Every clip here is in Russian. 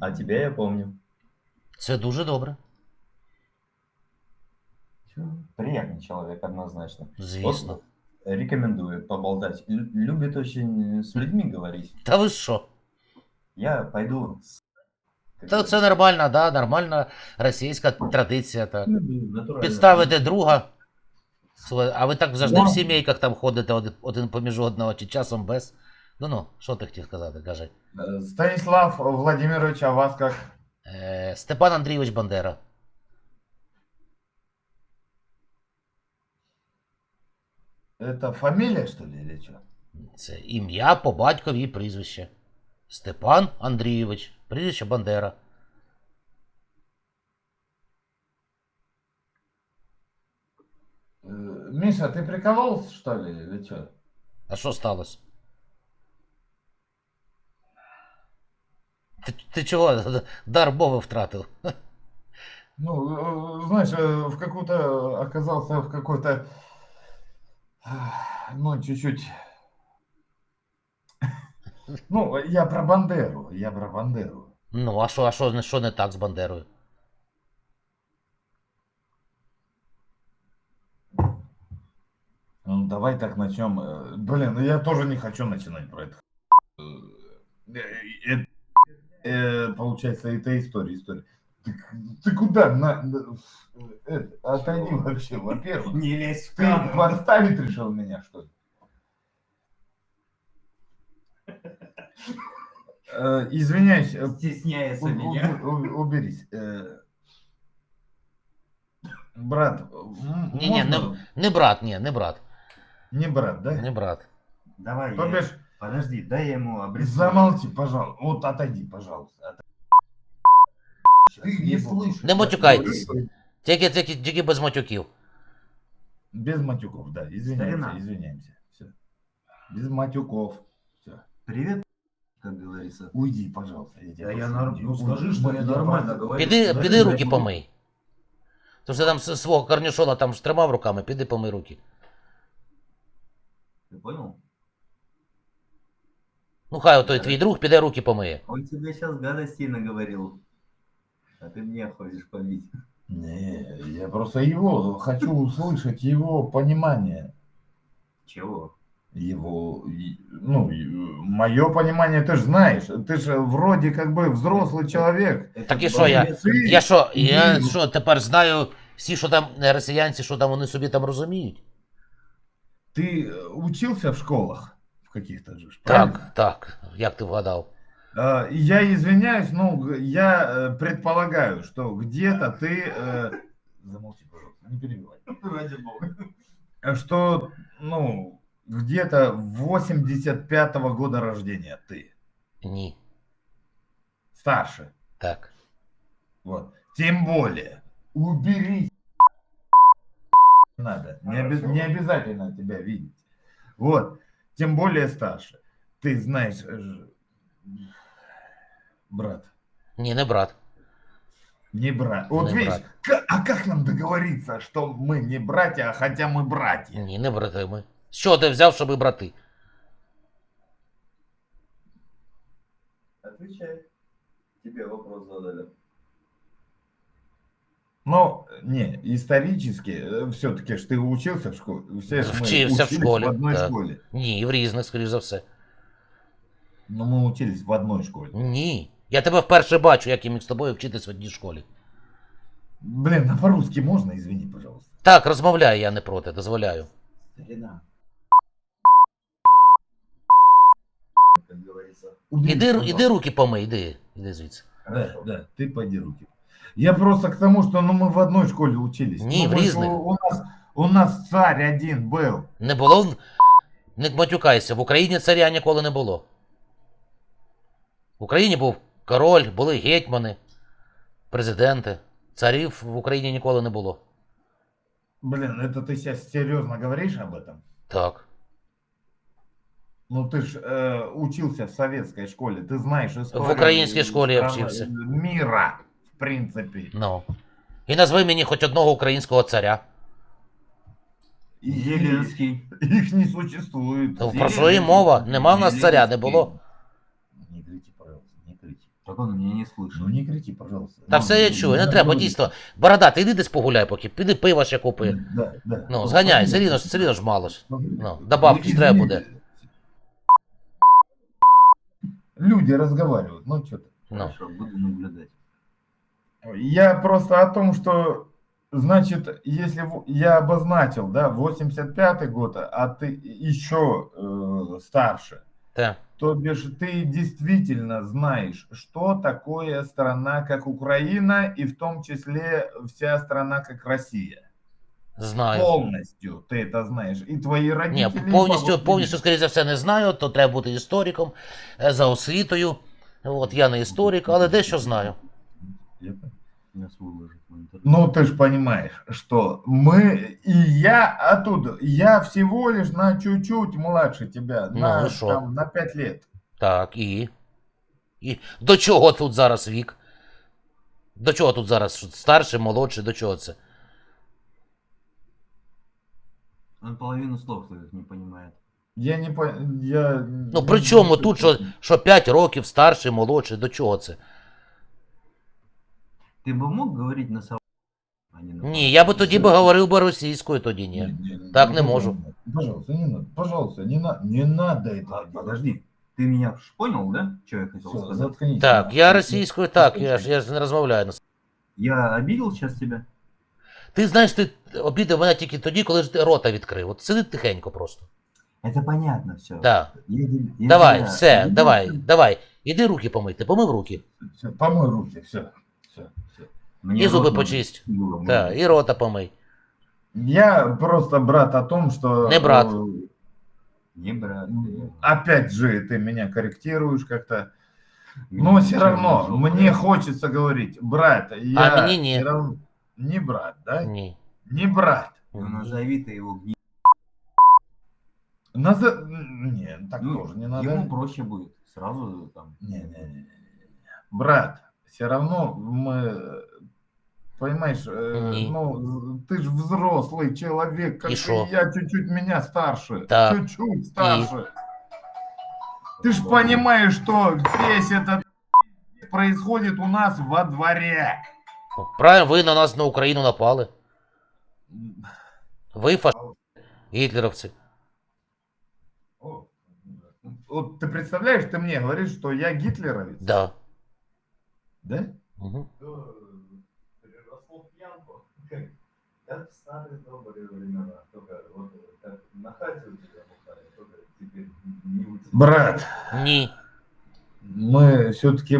А тебя я помню. Це дуже добре. Чё? Приятный человек, однозначно. Звісно. Вот рекомендую поболтать. Лю- любит очень с людьми говорить. Та ви що? Я пойду с... как Та говорится, це нормальна, да, нормальна російська традиція. Так. ну, натурально. Підставити друга. Слухай, А ви так завжди в Да. сімейках там ходите один, один поміж одного чи часом без. Ну ну, що ти хотів сказати, кажи. Э, Станислав Владимирович, а вас как? Е, Степан Андрійович Бандера. Это фамилия, что ли, или что? Це ім'я по батькові і прізвище. Степан Андрійович, прізвище Бандера. Миша, ты прикололся, что ли, или что? А що сталося? Ти, ти чого дар мови втратив? Ну, э, знаешь, э, в какую-то оказался в какой-то, э, ну, чуть-чуть. Ну, я про Бандеру, я про Бандеру. Ну, а що, а що, не- що не так з Бандерою? Ну, давай так начнем. Блин, ну я тоже не хочу начинать про это. Э, э, Получается, это история, история. Ты, ты куда? На, на- э, отойди вообще, во-первых. Не лезь в Ты камеру. подставить решил меня, что ли? Э, Извиняюсь, э, Стесняется меня. уберись. Брат, Не-не, можно? Не брат, ні, не брат. Не брат, да? Не брат. Давай, бишь, Подожди, дай я ему обрисую. замолчи, пожалуйста. Вот отойди, пожалуйста. Отойди. Ты не слышишь. Не матюкайтесь. Тільки, тільки, тільки без матюків. Без матюков, да. Извиняемся, Старина. извиняемся. Все. Без матюков. Все. Привет, как говорится. Уйди, пожалуйста. Я, тебя Да я прошу, норм- уйди. ну Уйди. скажи, что я нормально просто- говорю. Піди, Знаєш, піди я руки буду- помий. Тож ти там с- свого корнюшона там ж тримав руками, піди помий руки. Ты понял? Ну хай отой твій друг піде руки помиє. Он тебе сейчас гадостей наговорил. А ты мне ходишь побить. Не, я просто его хочу услышать его понимание. Чего? Его, и- ну, мое понимание ты же знаешь. Ты же вроде как бы взрослый человек. Это Так и что я- балбес. Ты- Я що, я Ні. що, тепер знаю всі, що там е, росіянці, що там вони собі там розуміють? Ты э, учился в школах В каких-то же, ж, правильно? Так, так. Як ти вгадав? А, Я извиняюсь, ну, г- я э, предполагаю, что где-то ты... э, Замолчи, пожалуйста, не перебивай. Ради бога. Э, Что, ну, где-то 85-го года рождения ты. Ні. Старше. Так. Вот. Тем более, убери. Надо. Не, оби- не обязательно тебя видеть. Вот Тем более старше. Ты знаешь, э, ж- брат, Ні, не брат. не брат. Вот Не видишь, брат. ка- а как нам договориться, что мы не братья, а хотя мы братья? Ні, не брати ми. З чого ти взяв, щоб і брати? Отвечай. Тебе вопрос задали. Ну, не, исторически, все-таки ж ты учился в школе. Все ж мы Учился в учились школе, в одной да. школе. Ні, в різних, скоріш за все. Но мы учились в одной школе. Ні. Я тебе вперше бачу, як я міг з тобою вчитись в одній школі. Блин, а по-русски можно, извини, пожалуйста. Так, розмовляю, я не проти, дозволяю. Старина. Как говорится. Убери, Іди, ру- пожалуйста. іди руки помий, іди, іди звідси. Да, да, ты пойди руки. Я просто к тому, что ну, мы в одной школе учились. Не, Ну, в мы ж- разных. У нас, у нас царь один был. Не було. в- Не матюкайся, в Україні царя ніколи не було. В Україні був король, були гетьмани, президенти. Царів в Україні ніколи не було. Блин, это ты сейчас серьезно говоришь об этом? Так. Ну ты ж э, учился в советской школе, ты знаешь историю. В украинской школе я страны- учился. Мира, в принципе. Ну. І назви мені хоч одного українського царя. Зеленский. Их не существует. Ну, про що і мова? Нема в нас царя, не було. Не кричи, пожалуйста, не кричи. Так он меня не слышит. Ну не кричи, пожалуйста. Та Ну, все я чую, не треба, говорю. дійсно. Борода, ти йди десь погуляй поки, піди пива ще купи. Да, да. Ну, зганяй, все рівно, ж- все рівно ж мало ж. Ну, Ну, добавки ж треба буде. Люди разговаривают, ну что ты. Ну. Хорошо, буду наблюдать. Я просто о том, что, значит, если в- я обозначил, да, 85-й год, а ты еще э, старше, Те. то бишь ты действительно знаешь, что такое страна как Украина и в том числе вся страна как Россия. Знаю. Полностью ты это знаешь. И твои Ні, родители... повністю, бабушки, повністю, скоріше за все, не знаю, то треба бути істориком е, за освітою. От я не історик, але дещо знаю. Ну, ты же понимаешь, что мы и я оттуда, я всего лишь на чуть-чуть младше тебя, Ну, на, и шо? там, на 5 лет. Так, і. І до чого тут зараз вік? До чого тут зараз? Старший, молодший, до чого це? Он половину слов своих не понимает. Я не по... я... Ну при чому тут, що, що 5 років старший, молодший, до чого це? Ты бы мог говорить на сов... а не на Ні, я би тоді би говорив би російською, тоді ні. Так не можу. Пожалуйста, не надо, пожалуйста, не, на... не надо этого. А, Подожди, ты меня ж понял, да? Что я хотел Всё, сказать? заткнись. Так, я російською, так, я ж, я ж не розмовляю. на с- Я обидел сейчас тебя? Ти знаєш, ти обідав мене тільки тоді, коли ж ти рота відкрив. От сиди тихенько просто. Это понятно все. Да. Давай, все, давай, давай. Іди руки помити, помив руки. Все, помой руки, все, все, все. Мне І зуби рот надо почисть. было Так, мыть. і рота помий. Я просто, брат, о том, что... Не брат. э, Не, брат. Опять же, ты меня корректируешь как-то. Меня Но все ничего равно, не мне жалко. хочется говорить, брат, я... мне не. всё равно- Не брат, да? Ні. Не брат. Ну, назови ты его гни... Наза... Не, так Ну, тоже не надо. Ему проще будет. Сразу там... Не-не-не. Брат, все равно мы... Понимаешь, э, Не. ну, ты же взрослый человек, как И и шо? я чуть-чуть меня старше. Так. Чуть-чуть старше. Ты же понимаешь, что весь этот происходит у нас во дворе. Правильно, ви на нас на Україну напали. Ви фаш... гітлеровці. О, Вот ты представляешь, ты мне говоришь, что я гитлеровец? Да. Да? Угу. как в старые добрые времена. Только вот как на хате у тебя бухали, только теперь не у тебя. Брат, Ні. мы все-таки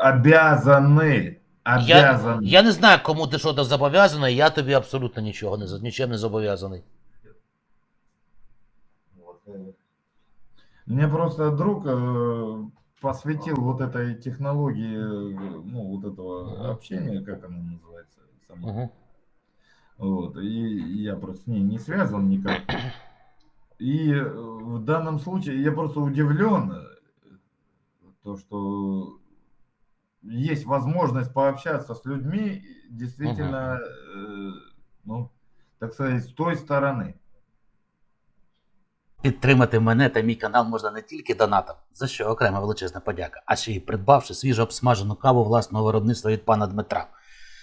обязаны, Я, обязаны. я не знаю, кому ти що там зобов'язаний, я тобі абсолютно нічого не за- нічим не зобов'язаний. Вот, э, Мне просто друг э, посвятил вот этой технологии, э, ну, вот этого Мгм. общения, как оно называется, само. Угу. Вот, и я просто с ней не связан никак. И э, в данном случае я просто удивлен, э, то, что есть возможность пообщаться с людьми, действительно, э, ну, так сказать, с той стороны. Підтримати мене та мій канал можна не тільки донатом, за що окрема величезна подяка, а ще й придбавши свіжо обсмажену каву власного виробництва від пана Дмитра.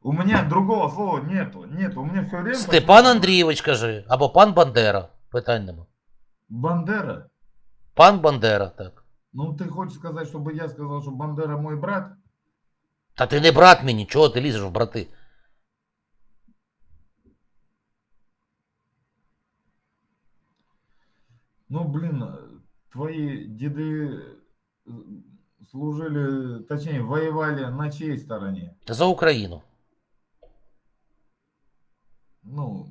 у меня другого слова нету, нету, у меня все время... Степан Андрійович каже, або пан Бандера. Питань нема. Бандера? Пан Бандера, так. Ну, ты хочешь сказать, чтобы я сказал, что Бандера мой брат? Та ти не брат мені, чого ти лізеш в брати? Ну, блин, э, твои деды э, служили, точнее, воевали на чьей стороне? За Україну. Ну,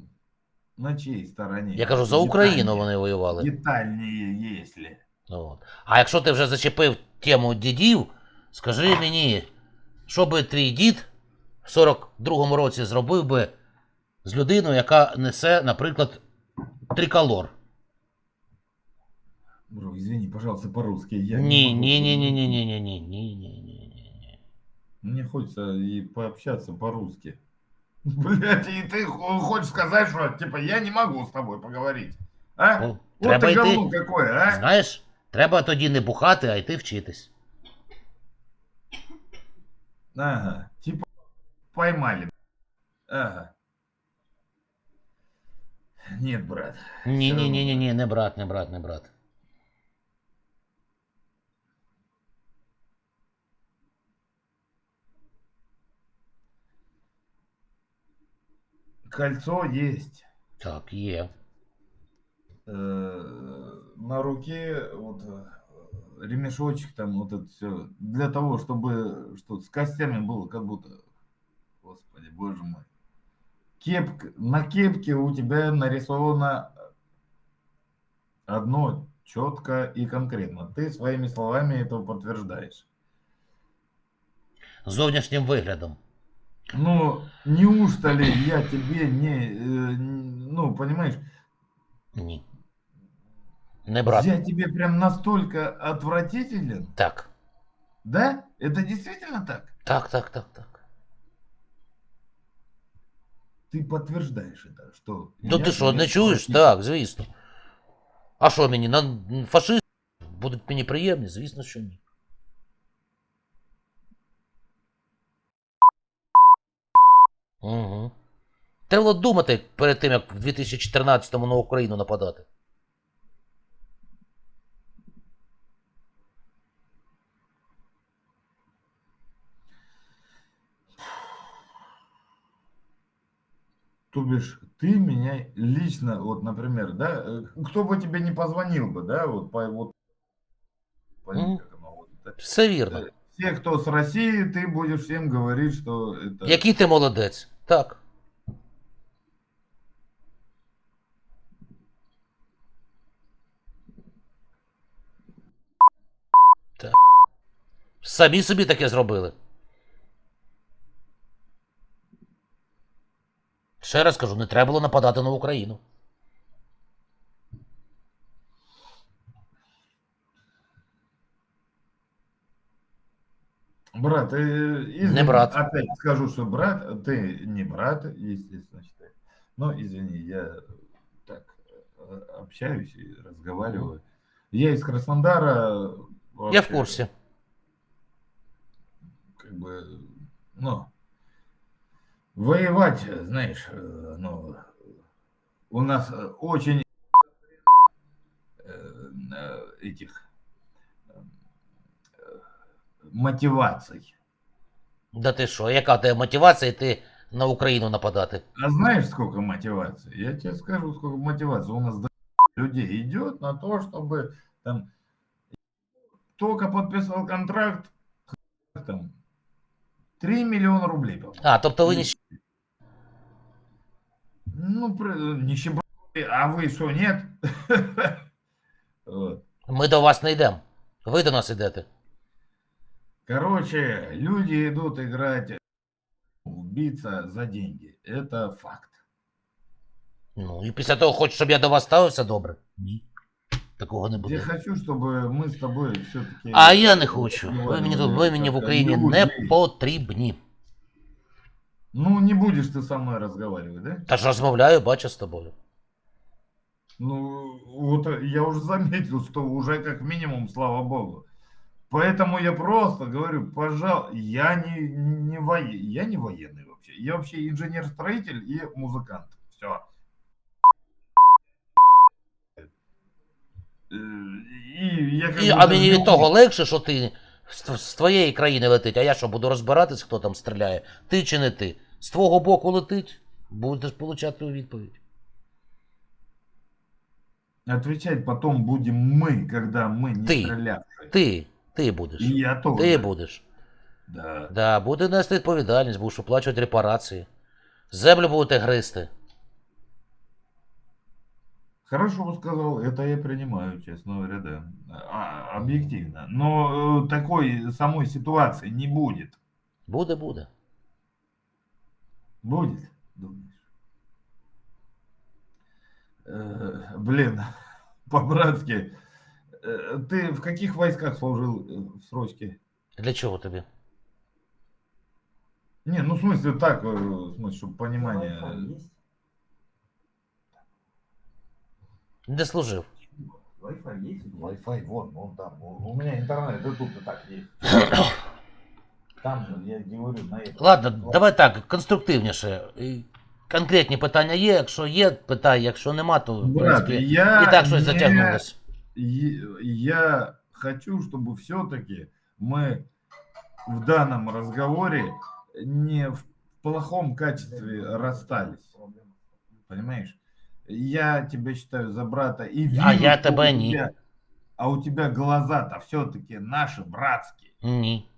на чьей стороне? Я кажу, за Україну вони воювали. Детальнее, если. От. А якщо ти вже зачепив тему дідів, скажи мені, Що би твій дід в 42-му році зробив би з людиною, яка несе, наприклад, триколор? Бро, извини, пожалуйста, по-русски. Я не могу. ні, ні, ні, ні, ні, ні, ні, ні, ні, ні, ні. Мне хочется и пообщаться по-русски. Блять, и ты хо- хочешь сказать, что типа я не могу с тобой поговорить? А? Ну, вот треба ты йти. говно какое, а? Знаєш, треба тоді не бухати, а йти вчитись. Ага, типа поймали. Ага. Нет, брат. Ні, Все ні, ні, равно. ні, ні, не брат, не брат, не брат. Кольцо есть. Так, є. Э, на руке вот э, ремешочек там вот это все для того чтобы что с костями было как будто господи боже мой кепка на кепке у тебя нарисовано одно четко и конкретно ты своими словами это подтверждаешь Зовнішнім виглядом. ну неужто ли я тебе не э, н- ну понимаешь Ні. Не брат. я тебе прям настолько отвратителен Так. да это действительно так Так, так, так, так. Ты подтверждаешь это, что... Ну я ти що, тебе не чуєш? отвратитель. Так, звісно. А що мені? На фашист будуть мені приємні? Звісно, що ні. Угу. Треба думати перед тим, як в 2014-му на Україну нападати. То бишь, ты меня лично, вот, например, да, э, кто бы тебе не позвонил бы, да, вот, по, оно вот, да. Все вірно. Э, Все, кто с России, ты будешь всем говорить, что это... Який ти молодець? Так. Так. Самі собі таке зробили. Ще раз кажу, не треба було нападати на Україну. Брат, э, извини, Не брат. опять скажу, что брат, ты не брат, естественно, считаю. Но, извини, я так э, общаюсь и разговариваю. Я из Краснодара. Я в вообще, курсі. как бы, ну, воевать, знаешь, э, ну, у нас очень этих мотиваций. Да ти що, яка в тебе мотивація йти на Україну нападати? А знаешь, сколько мотиваций? Я тебе скажу, сколько мотиваций. У нас до людей идет на то, чтобы там только подписал контракт, там 3 миллиона рублей. по-моему. А, тобто ви Ні. ніч... Ну, при- нищеброды, а вы что, нет? Вот. ми до вас не йдемо. Ви до нас йдете. Короче, люди идут играть, биться за деньги. Это факт. Ну, і після того хочеш, щоб я до вас ставився добре? Ні. Такого не Я буде. хочу, чтобы мы с тобой все-таки... А я не хочу. Ви мені тут, ви мені в Україні не потрібні. Ну, не будешь ты со мной разговаривать, да? Та ж розмовляю, бачу з тобою. Ну, вот я уже заметил, что уже как минимум, слава богу. Поэтому я просто говорю, пожалуйста, я не, не, воен, я не военный вообще. Я вообще инженер-строитель и музыкант. Все. І, я как І, бы а даже мені не від того легше, що ти з, з твоєї країни летить, а я що, буду розбиратись, хто там стріляє? Ти чи не ти? З твого боку летить, будеш получати у відповідь. Отвечать потом будем мы, когда мы не Ты. стрелявшие. Ти, ти будеш. И я тоже. Ти будеш. Да. Да, буде нести відповідальність, будеш оплачувати репарації. Землю будете гризти. Хорошо бы сказал, это я принимаю, честно говоря, да. А, объективно. Но э, такой самой ситуации не будет. Буде, буде. Будет, думаешь? Э, блин, по-братски. Э, Ты в каких войсках служил э, в срочке? Для чого тобі? Не, ну в смысле так, э, в смысле, чтобы понимание. Wi-Fi есть? Де служив? Wi-Fi есть? у тебя? Wi-Fi, вон, вон там. У у меня интернет и тут и так есть. Там же, я не говорю, на этом. Ладно, давай так, конструктивніше. І Конкретні питання є. Якщо є, питай, якщо нема, то в Брат, принципі, я і так щось не- затягнулось. Е- Я хочу, чтобы все-таки мы в данном разговоре не в плохом качестве расстались. Понимаешь? Я тебя считаю за брата и вижу, А я что тебя у не. тебя- А у тебя глаза-то все-таки наши братские. Ні,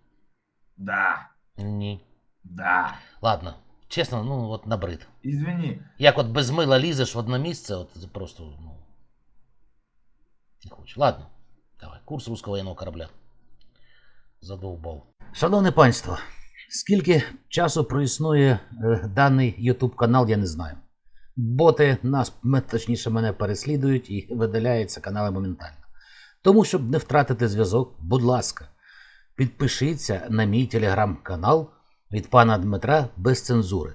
Да, ні. да. Ладно, чесно, ну от набрид. Извини, Як от без мила лізеш в одне місце, от це просто, ну. Не. Ладно, давай. Курс руського воєнного корабля. Задовбав. Шановне панство, скільки часу проіснує е, даний YouTube канал, я не знаю. Боти нас, точніше, мене переслідують і видаляються канали моментально. Тому, щоб не втратити зв'язок, будь ласка, підпишіться на мій телеграм-канал від пана Дмитра без цензури